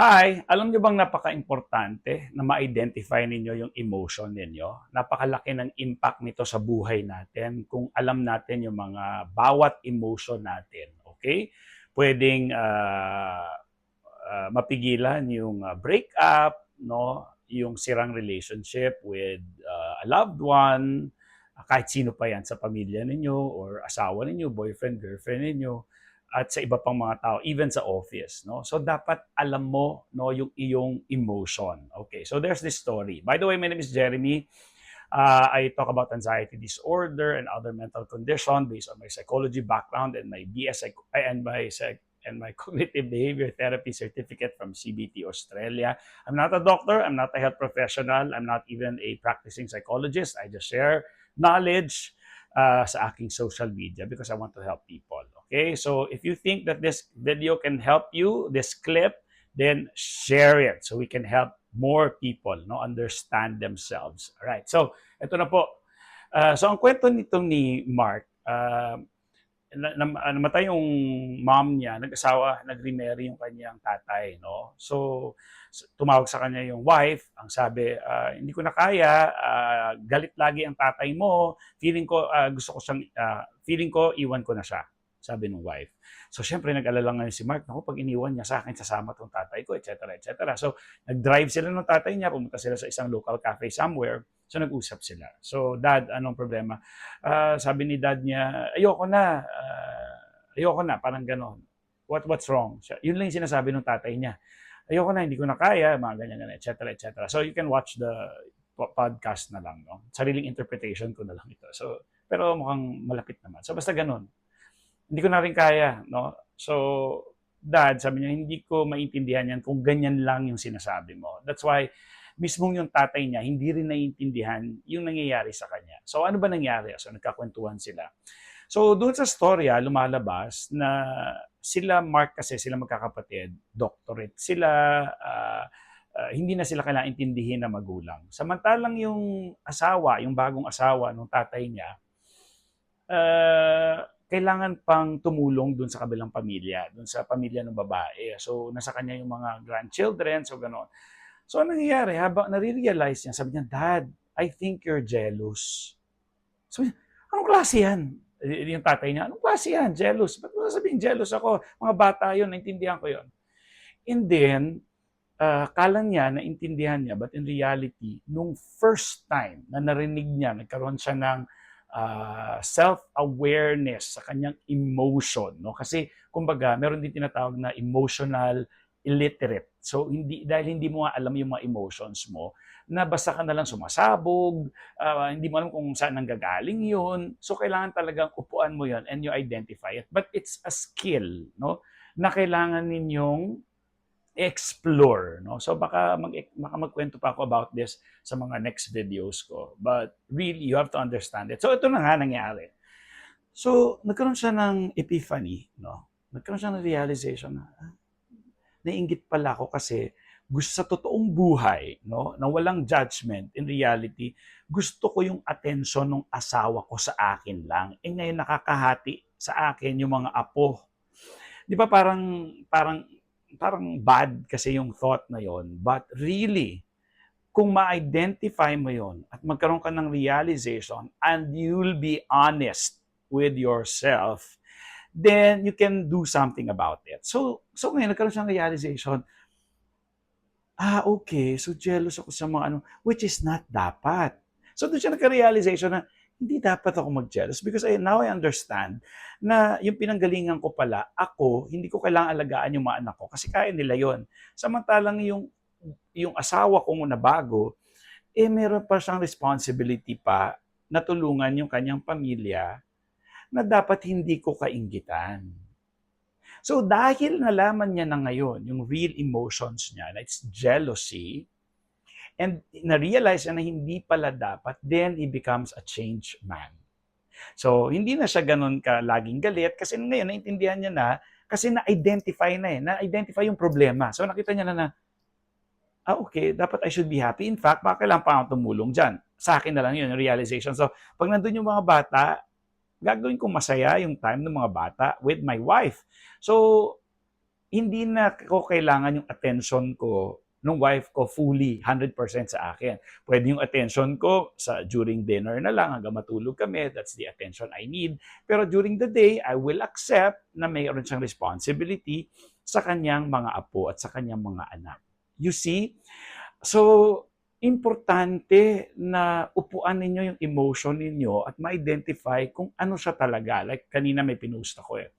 Hi! Alam niyo bang napaka-importante na ma-identify ninyo yung emotion ninyo? Napakalaki ng impact nito sa buhay natin kung alam natin yung mga bawat emotion natin. Okay? Pwedeng ah, ah, mapigilan yung ah, breakup, no? yung sirang relationship with ah, a loved one, ah, kahit sino pa yan sa pamilya ninyo or asawa ninyo, boyfriend, girlfriend ninyo at sa iba pang mga tao, even sa office, no? So dapat alam mo, no, yung iyong emotion. Okay, so there's this story. By the way, my name is Jeremy. Uh, I talk about anxiety disorder and other mental condition based on my psychology background and my BS and my and my cognitive behavior therapy certificate from CBT Australia. I'm not a doctor, I'm not a health professional, I'm not even a practicing psychologist. I just share knowledge uh, sa aking social media because I want to help people. Okay, so if you think that this video can help you, this clip, then share it so we can help more people no understand themselves. All right. So, ito na po. Uh, so ang kwento nitong ni Mark, uh, na, na, namatay yung mom niya, nag-asawa, nag-remarry yung kanyang tatay, no? So, tumawag sa kanya yung wife, ang sabi, ah, hindi ko na kaya, ah, galit lagi ang tatay mo, feeling ko, ah, gusto ko siyang, ah, feeling ko, iwan ko na siya, sabi ng wife. So, syempre, nag-alala ngayon si Mark, naku, pag iniwan niya sa akin, sasama tong tatay ko, etc., etc. So, nag-drive sila ng tatay niya, pumunta sila sa isang local cafe somewhere, so nag-usap sila. So, dad, anong problema? Ah, sabi ni dad niya, ayoko na, ah, ayoko na, parang ganon. What, what's wrong? Siya, yun lang yung sinasabi ng tatay niya. Ayoko na, hindi ko na kaya, mga ganyan, ganyan, etc., etc. So, you can watch the po- podcast na lang, no? Sariling interpretation ko na lang ito. So, pero mukhang malapit naman. So, basta ganon. Hindi ko na rin kaya, no? So, dad, sabi niya, hindi ko maintindihan yan kung ganyan lang yung sinasabi mo. That's why, mismong yung tatay niya, hindi rin naiintindihan yung nangyayari sa kanya. So, ano ba nangyari? So, nagkakwentuhan sila. So, doon sa storya, lumalabas na sila, Mark kasi, sila magkakapatid, doctorate sila, ah, ah, hindi na sila kailangan intindihin na magulang. Samantalang yung asawa, yung bagong asawa ng tatay niya, ah, kailangan pang tumulong dun sa kabilang pamilya, dun sa pamilya ng babae. So, nasa kanya yung mga grandchildren, so gano'n. So, ano nangyayari? Habang nare-realize niya, sabi niya, Dad, I think you're jealous. Sabi niya, anong klase yan? Eh, Yung tatay niya, anong klase yan? Jealous. Ba't mo sasabihin jealous ako? Mga bata yun, naintindihan ko yun. And then, uh, kala niya, naintindihan niya, but in reality, nung first time na narinig niya, nagkaroon siya ng uh, self-awareness sa kanyang emotion. No? Kasi, kumbaga, meron din tinatawag na emotional illiterate. So, hindi, dahil hindi mo alam yung mga emotions mo, na basta ka na lang sumasabog, ah, hindi mo alam kung saan nanggagaling yun. So, kailangan talagang upuan mo yun and you identify it. But it's a skill, no? Na kailangan ninyong explore, no? So, baka, mag, baka magkwento pa ako about this sa mga next videos ko. But really, you have to understand it. So, ito na nga nangyari. So, nagkaroon siya ng epiphany, no? Nagkaroon siya ng realization na, ah, pala ako kasi gusto sa totoong buhay, no, na walang judgment, in reality, gusto ko yung attention ng asawa ko sa akin lang. Eh ngayon nakakahati sa akin yung mga apo. Di ba parang, parang, parang bad kasi yung thought na yon But really, kung ma-identify mo yon at magkaroon ka ng realization and you'll be honest with yourself, then you can do something about it. So, so ngayon, nagkaroon siyang realization, ah, okay, so jealous ako sa mga ano, which is not dapat. So, doon siya nagka-realization na, hindi dapat ako mag-jealous because I, now I understand na yung pinanggalingan ko pala, ako, hindi ko kailangan alagaan yung mga anak ko kasi kaya nila yon. Samantalang yung, yung asawa ko na bago, eh meron pa siyang responsibility pa na tulungan yung kanyang pamilya na dapat hindi ko kainggitan. So dahil nalaman niya na ngayon yung real emotions niya, na it's jealousy, and na-realize na hindi pala dapat, then he becomes a changed man. So hindi na siya ganun ka laging galit kasi ngayon naintindihan niya na kasi na-identify na eh, na-identify yung problema. So nakita niya na na, ah okay, dapat I should be happy. In fact, baka kailangan pa akong tumulong dyan. Sa akin na lang yun, realization. So pag nandun yung mga bata, gagawin ko masaya yung time ng mga bata with my wife. So, hindi na ko kailangan yung attention ko nung wife ko fully 100% sa akin. Pwede yung attention ko sa during dinner na lang hanggang matulog kami. That's the attention I need. Pero during the day, I will accept na mayroon siyang responsibility sa kanyang mga apo at sa kanyang mga anak. You see? So, importante na upuan ninyo yung emotion ninyo at ma-identify kung ano siya talaga. Like kanina may pinost ako eh.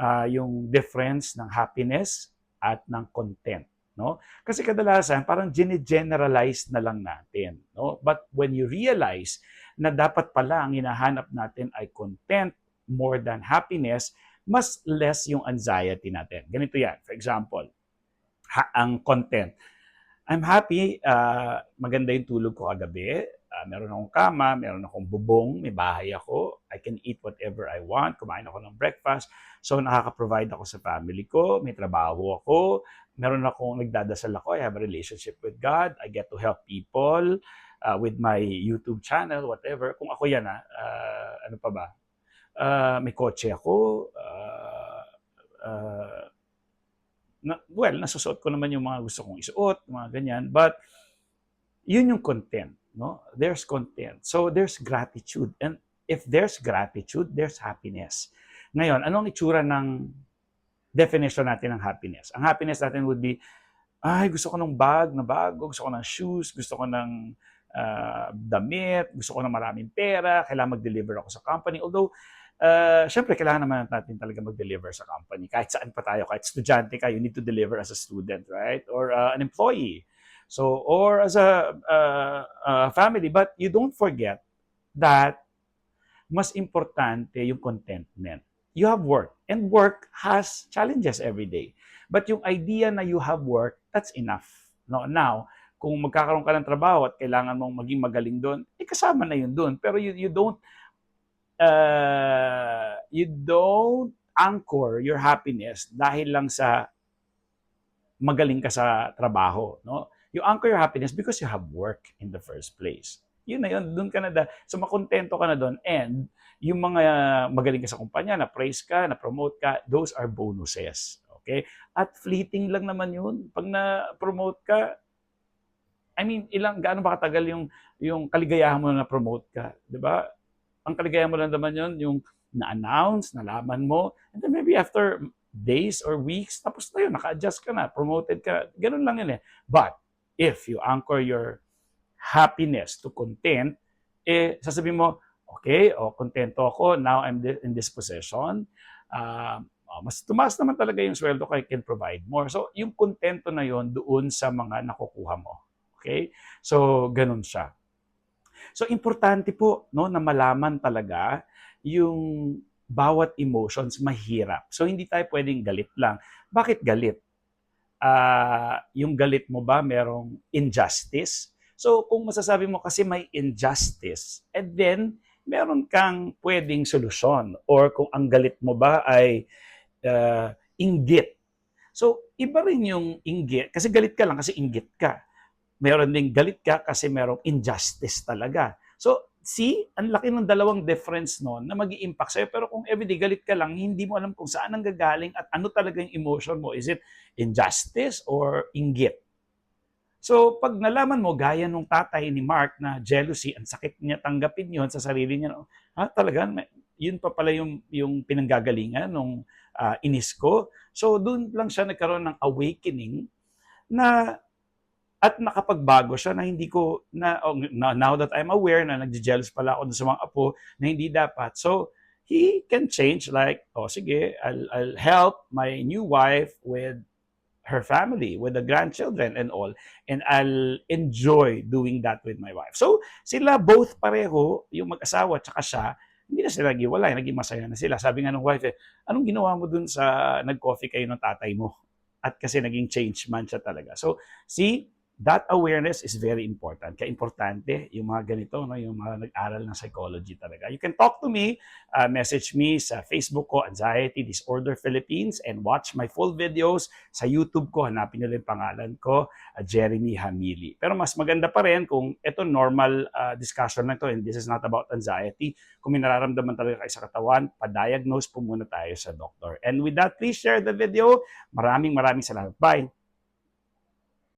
Ah, yung difference ng happiness at ng content. No? Kasi kadalasan parang generalize na lang natin. No? But when you realize na dapat pala ang hinahanap natin ay content more than happiness, mas less yung anxiety natin. Ganito yan. For example, ha- ang content. I'm happy, ah, maganda yung tulog ko kagabi. Ah, meron akong kama, meron akong bubong, may bahay ako. I can eat whatever I want. Kumain ako ng breakfast. So, nakaka-provide ako sa family ko. May trabaho ako. Meron akong nagdadasal ako. I have a relationship with God. I get to help people uh, with my YouTube channel, whatever. Kung ako yan, ah, ah, ano pa ba? Ah, may kotse ako. ah, ah, na, well, nasusuot ko naman yung mga gusto kong isuot, mga ganyan. But, yun yung content. No? There's content. So, there's gratitude. And if there's gratitude, there's happiness. Ngayon, anong itsura ng definition natin ng happiness? Ang happiness natin would be, ay, gusto ko ng bag na bago, gusto ko ng shoes, gusto ko ng ah, damit, gusto ko ng maraming pera, kailangan mag-deliver ako sa company. Although, uh, syempre, kailangan naman natin talaga mag-deliver sa company. Kahit saan pa tayo, kahit estudyante ka, you need to deliver as a student, right? Or uh, an employee. So, or as a uh, uh, family. But you don't forget that mas importante yung contentment. You have work. And work has challenges every day. But yung idea na you have work, that's enough. No? Now, kung magkakaroon ka ng trabaho at kailangan mong maging magaling doon, eh kasama na yun doon. Pero you, you don't uh, you don't anchor your happiness dahil lang sa magaling ka sa trabaho, no? You anchor your happiness because you have work in the first place. Yun na yun, doon ka na da, so makontento ka na doon and yung mga magaling ka sa kumpanya, na praise ka, na promote ka, those are bonuses. Okay? At fleeting lang naman yun. Pag na-promote ka, I mean, ilang gaano ba katagal yung yung kaligayahan mo na na-promote ka, 'di ba? Ang kaligayahan mo lang naman yun, yung na-announce, nalaman mo, and then maybe after days or weeks, tapos na yun, naka-adjust ka na, promoted ka, ganun lang yun eh. But, if you anchor your happiness to content, eh, sasabihin mo, okay, oh, kontento ako, now I'm in this position, uh, mas tumaas naman talaga yung sweldo ko, I can provide more. So, yung kontento na yon doon sa mga nakukuha mo. Okay? So, ganun siya. So importante po no na malaman talaga yung bawat emotions mahirap. So hindi tayo pwedeng galit lang. Bakit galit? Ah, yung galit mo ba merong injustice? So kung masasabi mo kasi may injustice, and then meron kang pwedeng solusyon or kung ang galit mo ba ay ah, inggit. So iba rin yung inggit kasi galit ka lang kasi inggit ka meron ding galit ka kasi merong injustice talaga. So, see, ang laki ng dalawang difference noon na mag impact sa'yo. Pero kung everyday galit ka lang, hindi mo alam kung saan ang gagaling at ano talaga yung emotion mo. Is it injustice or inggit? So, pag nalaman mo, gaya nung tatay ni Mark na jealousy, ang sakit niya tanggapin yon sa sarili niya. Ha, talaga, may- yun pa pala yung, yung pinanggagalingan nung ah, inis ko. So, doon lang siya nagkaroon ng awakening na at nakapagbago siya na hindi ko na oh, now that I'm aware na nagje-jealous pala ako sa mga apo na hindi dapat. So he can change like oh sige, I'll I'll help my new wife with her family, with the grandchildren and all and I'll enjoy doing that with my wife. So sila both pareho, yung mag-asawa at siya, hindi na sila naghiwalay, naging masaya na sila. Sabi nga ng wife, eh, anong ginawa mo dun sa nag-coffee kayo ng tatay mo? At kasi naging change man siya talaga. So, see, that awareness is very important. Kaya importante yung mga ganito, no, yung mga nag-aral ng psychology talaga. You can talk to me, uh, message me sa Facebook ko, Anxiety Disorder Philippines, and watch my full videos sa YouTube ko. Hanapin nyo lang pangalan ko, uh, Jeremy Hamili. Pero mas maganda pa rin kung ito normal uh, discussion lang to and this is not about anxiety. Kung may nararamdaman talaga kayo sa katawan, pa-diagnose po muna tayo sa doktor. And with that, please share the video. Maraming maraming salamat. Bye!